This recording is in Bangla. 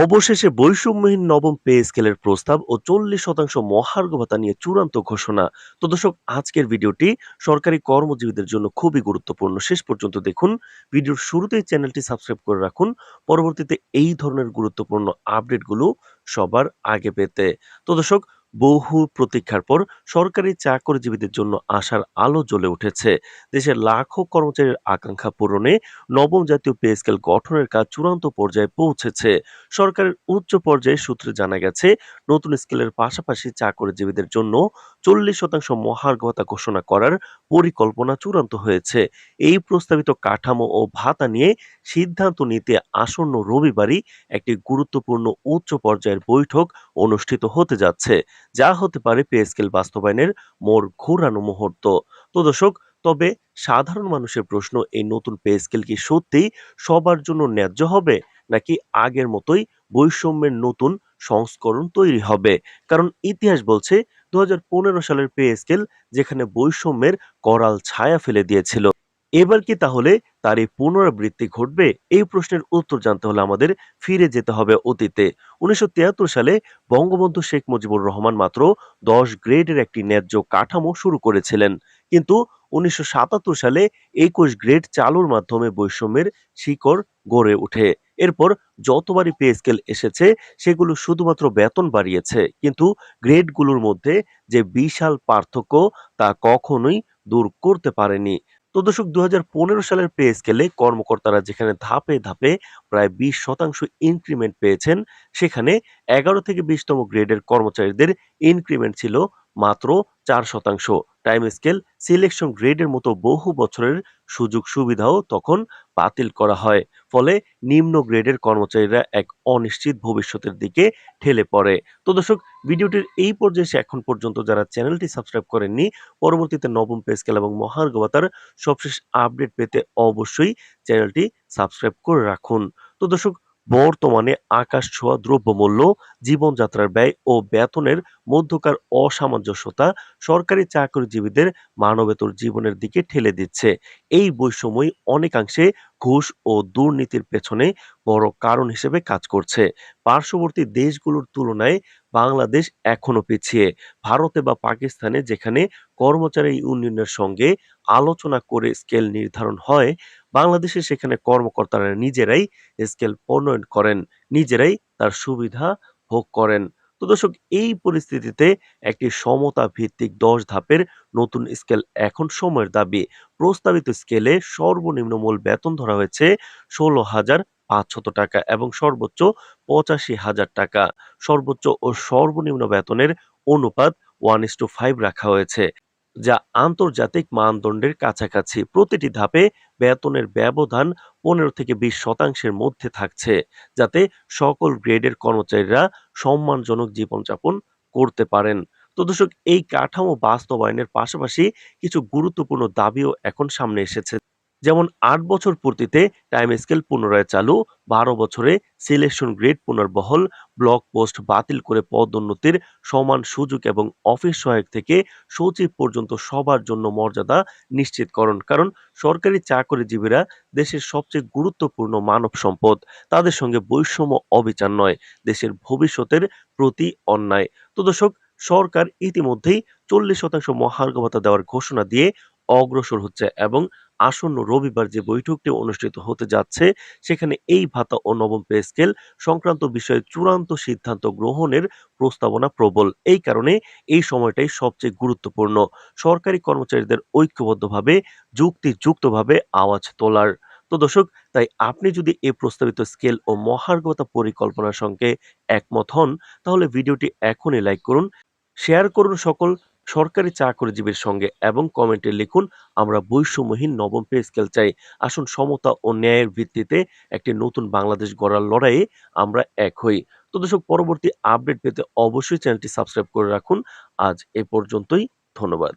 অবশেষে বৈষম্যহীন নবম পে স্কেলের প্রস্তাব ও চল্লিশ শতাংশ মহার্ঘ ভাতা নিয়ে চূড়ান্ত ঘোষণা। তো দর্শক, আজকের ভিডিওটি সরকারি কর্মজীবীদের জন্য খুবই গুরুত্বপূর্ণ। শেষ পর্যন্ত দেখুন, ভিডিওর শুরুতেই চ্যানেলটি সাবস্ক্রাইব করে রাখুন। পরবর্তীতে এই ধরনের গুরুত্বপূর্ণ আপডেটগুলো সবার আগে পেতে। তো দর্শক বহু প্রতীক্ষার পর সরকারি চাকরিজীবীদের জন্য আশার আলো জ্বলে উঠেছে। দেশের লাখো কর্মচারীর আকাঙ্ক্ষা পূরণে নবম জাতীয় পে স্কেল গঠনের কাজ চূড়ান্ত পর্যায়ে পৌঁছেছে। সরকারের উচ্চ পর্যায়ের সূত্রে জানা গেছে, নতুন স্কেলের পাশাপাশি চাকরিজীবীদের জন্য চল্লিশ শতাংশ মহার্ঘ ভাতা ঘোষণা করার পরিকল্পনা চূড়ান্ত হয়েছে। এই প্রস্তাবিত কাঠামো ও ভাতা নিয়ে সিদ্ধান্ত নিতে আসন্ন রবিবারই একটি গুরুত্বপূর্ণ উচ্চ পর্যায়ের বৈঠক অনুষ্ঠিত হতে যাচ্ছে, যা হতে পারে পে স্কেল বাস্তবায়নের মোড় ঘোরানো মুহূর্ত। তো দর্শক, তবে সাধারণ মানুষের প্রশ্ন, এই নতুন পে স্কেল কি সত্যিই সবার জন্য ন্যায্য হবে, নাকি আগের মতোই বৈষম্যের নতুন সংস্করণ তৈরি হবে? কারণ ইতিহাস বলছে দু হাজার পনেরো সালের পে স্কেল যেখানে বৈষম্যের করাল ছায়া ফেলে দিয়েছিল। এবার কি তাহলে তার এই পুনরাবৃত্তি ঘটবে? এই প্রশ্নের উত্তর জানতে হলে আমাদের ফিরে যেতে হবে অতীতে। উনিশশো সালে বঙ্গবন্ধু শেখ মুজিবুর রহমান মাত্র দশ গ্রেডের একটি ন্যায্য কাঠামো শুরু করেছিলেন। কিন্তু উনিশশো সাতাত্তর সালে একুশ গ্রেড চালুর মাধ্যমে বৈষম্যের শিকড় গড়ে ওঠে। এরপর যতবারই পে স্কেল এসেছে, সেগুলো শুধুমাত্র বেতন বাড়িয়েছে। কিন্তু গ্রেডগুলোর মধ্যে যে বিশাল পার্থক্য তা কখনোই দূর করতে পারেনি। তো দর্শক দু সালের পে স্কেলে কর্মকর্তারা যেখানে ধাপে ধাপে প্রায় বিশ শতাংশ ইনক্রিমেন্ট পেয়েছেন, সেখানে এগারো থেকে বিশতম গ্রেডের কর্মচারীদের ইনক্রিমেন্ট ছিল মাত্র চার শতাংশ। টাইম স্কেল সিলেকশন গ্রেডের মতো বহু বছরের সুযোগ সুবিধাও তখন বাতিল করা হয়। ফলে নিম্ন গ্রেডের কর্মচারীরা এক অনিশ্চিত ভবিষ্যতের দিকে ঠেলে পড়ে। তো দর্শক, ভিডিওটির এই পর্যায়ে এখন পর্যন্ত যারা চ্যানেলটি সাবস্ক্রাইব করেননি, পরবর্তীতে নবম পে স্কেল এবং মহার্ঘ ভাতার সবশেষ আপডেট পেতে অবশ্যই চ্যানেলটি সাবস্ক্রাইব করে রাখুন। তো দর্শক বর্তমানে আকাশ ছোঁয়া দ্রব্যমূল্য, জীবনযাত্রার ব্যয় ও বেতনের মধ্যকার অসামঞ্জস্যতা সরকারি চাকরিজীবীদের মানবেতর জীবনের দিকে ঠেলে দিচ্ছে। এই বৈষম্যই অনেকাংশে ঘুষ ও দুর্নীতির পেছনে বড় কারণ হিসেবে কাজ করছে। পার্শ্ববর্তী দেশগুলোর তুলনায় বাংলাদেশ এখনও পিছিয়ে। ভারতে বা পাকিস্তানে যেখানে কর্মচারী ইউনিয়নের সঙ্গে আলোচনা করে স্কেল নির্ধারণ হয় বাংলাদেশে সেখানে কর্মকর্তারা নিজেরাই স্কেল প্রণয়ন করেন, নিজেরাই তার সুবিধা ভোগ করেন। তো দর্শক, এই পরিস্থিতিতে একটি সমতা ভিত্তিক দশ ধাপের নতুন স্কেল এখন সময়ের দাবি। প্রস্তাবিত স্কেলে সর্বনিম্ন মূল বেতন ধরা হয়েছে ষোলো হাজার পাঁচশত টাকা এবং সর্বোচ্চ পঁচাশি হাজার টাকা। সর্বোচ্চ ও সর্বনিম্ন বেতনের অনুপাত ওয়ান ইস টু ফাইভ রাখা হয়েছে। যা আন্তর্জাতিক মানদণ্ডের কাছাকাছি। প্রতিটি ধাপে বেতনের ব্যবধান পনেরো থেকে বিশ শতাংশের মধ্যে থাকছে, যাতে সকল গ্রেডের কর্মচারীরা সম্মানজনক জীবনযাপন করতে পারেন। তো দর্শক, এই কাঠামো বাস্তবায়নের পাশাপাশি কিছু গুরুত্বপূর্ণ দাবিও এখন সামনে এসেছে। যেমন আট বছর পূর্তিতে টাইম স্কেল পুনরায় চালু, বারো বছরে সিলেকশন গ্রেড পুনর্বহল ব্লক পোস্ট বাতিল করে পদোন্নতির সমান সুযোগ এবং অফিস সহায়ক থেকে সচিব পর্যন্ত সবার জন্য মর্যাদা নিশ্চিতকরণ। কারণ সরকারি চাকরিজীবীরা দেশের সবচেয়ে গুরুত্বপূর্ণ মানব সম্পদ। তাদের সঙ্গে বৈষম্য অবিচার নয়, দেশের ভবিষ্যতের প্রতি অন্যায়। তো দর্শক, সরকার ইতিমধ্যেই চল্লিশ শতাংশ মহার্ঘ ভাতা দেওয়ার ঘোষণা দিয়ে অগ্রসর হচ্ছে এবং আসন্ন রবিবার যে বৈঠকটি অনুষ্ঠিত হতে যাচ্ছে, সেখানে এই ভাতা ও নবম পে স্কেল সংক্রান্ত বিষয়ে চূড়ান্ত সিদ্ধান্ত গ্রহণের প্রস্তাবনা প্রবল। এই কারণে এই সময়টাই সবচেয়ে গুরুত্বপূর্ণ। সরকারি কর্মচারীদের ঐক্যবদ্ধভাবে, যুক্তিযুক্তভাবে আওয়াজ তোলার। তো দর্শক, তাই আপনি যদি এই প্রস্তাবিত স্কেল ও মহার্গতা পরিকল্পনার সঙ্গে একমত হন, তাহলে ভিডিওটি এখনই লাইক করুন, শেয়ার করুন সকল সরকারি চাকরিজীবীর সঙ্গে এবং কমেন্টে লিখুন, আমরা বৈষম্যহীন নবম পে স্কেল চাই। আসুন সমতা ও ন্যায়ের ভিত্তিতে একটি নতুন বাংলাদেশ গড়ার লড়াইয়ে আমরা এক হই। তো দর্শক, পরবর্তী আপডেট পেতে অবশ্যই চ্যানেলটি সাবস্ক্রাইব করে রাখুন। আজ এ পর্যন্তই, ধন্যবাদ।